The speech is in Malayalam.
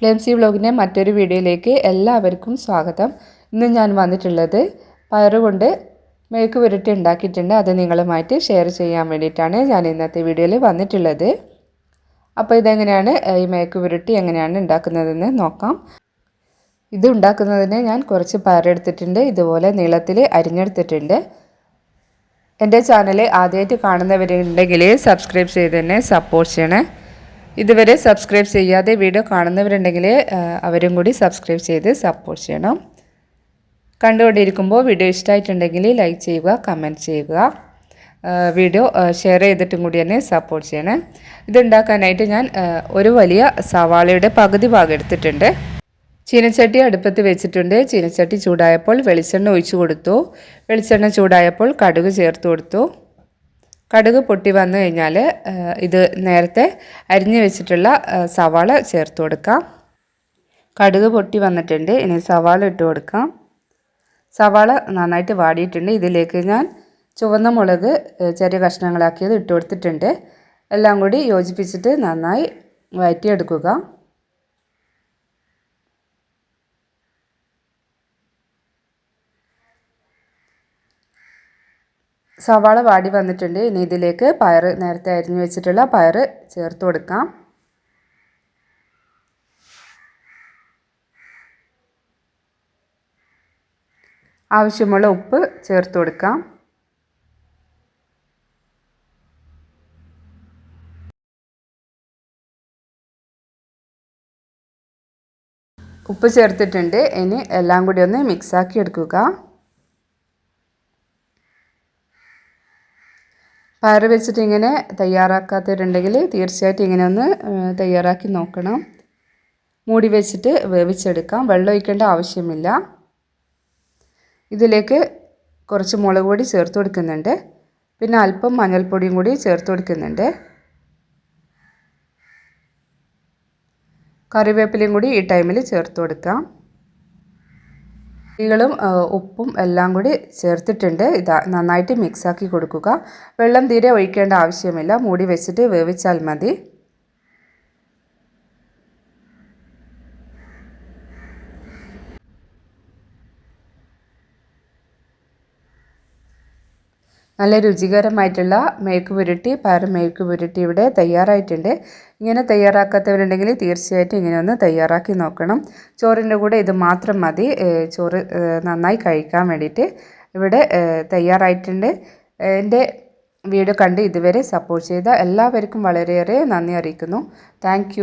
ക്ലെംസി വ്ളോഗിന്റെ മറ്റൊരു വീഡിയോയിലേക്ക് എല്ലാവർക്കും സ്വാഗതം. ഇന്ന് ഞാൻ വന്നിട്ടുള്ളത് പയറുകൊണ്ട് മെഴുക്ക് പുരട്ടി ഉണ്ടാക്കിയിട്ടുണ്ട്. അത് നിങ്ങളുമായിട്ട് ഷെയർ ചെയ്യാൻ വേണ്ടിയിട്ടാണ് ഞാൻ ഇന്നത്തെ വീഡിയോയിൽ വന്നിട്ടുള്ളത്. അപ്പോൾ ഇതെങ്ങനെയാണ് ഈ മെഴുക്ക് പുരട്ടി എങ്ങനെയാണ് ഉണ്ടാക്കുന്നതെന്ന് നോക്കാം. ഇത് ഉണ്ടാക്കുന്നതിന് ഞാൻ കുറച്ച് പയറെടുത്തിട്ടുണ്ട് ഇതുപോലെ നീളത്തിൽ അരിഞ്ഞെടുത്തിട്ടുണ്ട്. എന്റെ ചാനൽ ആദ്യമായിട്ട് കാണുന്നവരുണ്ടെങ്കിൽ സബ്സ്ക്രൈബ് ചെയ്ത് തന്നെ സപ്പോർട്ട് ചെയ്യണേ. ഇതുവരെ സബ്സ്ക്രൈബ് ചെയ്യാതെ വീഡിയോ കാണുന്നവരുണ്ടെങ്കിൽ അവരും കൂടി സബ്സ്ക്രൈബ് ചെയ്ത് സപ്പോർട്ട് ചെയ്യണം. കണ്ടുകൊണ്ടിരിക്കുമ്പോൾ വീഡിയോ ഇഷ്ടമായിട്ടുണ്ടെങ്കിൽ ലൈക്ക് ചെയ്യുക കമന്റ് ചെയ്യുക. വീഡിയോ ഷെയർ ചെയ്തിട്ടും കൂടി തന്നെ സപ്പോർട്ട് ചെയ്യണേ. ഇതുണ്ടാക്കാനായിട്ട് ഞാൻ ഒരു വലിയ സവാളയുടെ പകുതി ഭാഗം എടുത്തിട്ടുണ്ട്. ചീനച്ചട്ടി അടുപ്പത്ത് വെച്ചിട്ടുണ്ട്. ചീനച്ചട്ടി ചൂടായപ്പോൾ വെളിച്ചെണ്ണ ഒഴിച്ചു കൊടുത്തു. വെളിച്ചെണ്ണ ചൂടായപ്പോൾ കടുക് ചേർത്ത് കൊടുത്തു. കടുക് പൊട്ടി വന്നു കഴിഞ്ഞാൽ ഇത് നേരത്തെ അരിഞ്ഞു വെച്ചിട്ടുള്ള സവാള ചേർത്ത് കൊടുക്കാം. കടുക് പൊട്ടി വന്നിട്ടുണ്ട്. ഇനി സവാള ഇട്ട് കൊടുക്കാം. സവാള നന്നായിട്ട് വാടിയിട്ടുണ്ട്. ഇതിലേക്ക് ഞാൻ ചുവന്ന മുളക് ചെറിയ കഷ്ണങ്ങളാക്കിയത് ഇട്ട് കൊടുത്തിട്ടുണ്ട്. എല്ലാം കൂടി യോജിപ്പിച്ചിട്ട് നന്നായി വഴറ്റിയെടുക്കുക സവാള വാടി വന്നിട്ടുണ്ട്. ഇനി ഇതിലേക്ക് പയർ നേരത്തെ അരിഞ്ഞു വെച്ചിട്ടുള്ള പയർ ചേർത്ത് കൊടുക്കാം. ആവശ്യമുള്ള ഉപ്പ് ചേർത്ത് കൊടുക്കാം. ഉപ്പ് ചേർത്തിട്ടുണ്ട്. ഇനി എല്ലാം കൂടി ഒന്ന് മിക്സാക്കി എടുക്കുക. പയർ വെച്ചിട്ട് ഇങ്ങനെ തയ്യാറാക്കാത്തവരുണ്ടെങ്കിൽ തീർച്ചയായിട്ടും ഇങ്ങനെ ഒന്ന് തയ്യാറാക്കി നോക്കണം. മൂടി വെച്ചിട്ട് വേവിച്ചെടുക്കാം. വെള്ളം ഒഴിക്കേണ്ട ആവശ്യമില്ല. ഇതിലേക്ക് കുറച്ച് മുളക് പൊടി ചേർത്ത് കൊടുക്കുന്നുണ്ട്. പിന്നെ അല്പം മഞ്ഞൾപ്പൊടിയും കൂടി ചേർത്ത് കൊടുക്കുന്നുണ്ട്. കറിവേപ്പിലയും കൂടി ഈ ടൈമിൽ ചേർത്ത് കൊടുക്കാം. ഉപ്പും എല്ലാം കൂടി ചേർത്തിട്ടുണ്ട്. ഇതാ നന്നായിട്ട് മിക്സാക്കി കൊടുക്കുക. വെള്ളം തീരെ ഒഴിക്കേണ്ട ആവശ്യമില്ല. മൂടി വെച്ചിട്ട് വേവിച്ചാൽ മതി. നല്ല രുചികരമായിട്ടുള്ള മേക്ക് പുരട്ടി പയർ മേക്ക് പുരട്ടി ഇവിടെ തയ്യാറായിട്ടുണ്ട്. ഇങ്ങനെ തയ്യാറാക്കാത്തവരുണ്ടെങ്കിൽ തീർച്ചയായിട്ടും ഇങ്ങനെ ഒന്ന് തയ്യാറാക്കി നോക്കണം. ചോറിന്റെ കൂടെ ഇത് മാത്രം മതി. ചോറ് നന്നായി കഴിക്കാൻ വേണ്ടിയിട്ട് ഇവിടെ തയ്യാറായിട്ടുണ്ട്. എന്റെ വീഡിയോ കണ്ട് ഇതുവരെ സപ്പോർട്ട് ചെയ്ത എല്ലാവർക്കും വളരെയേറെ നന്ദി അറിയിക്കുന്നു. താങ്ക്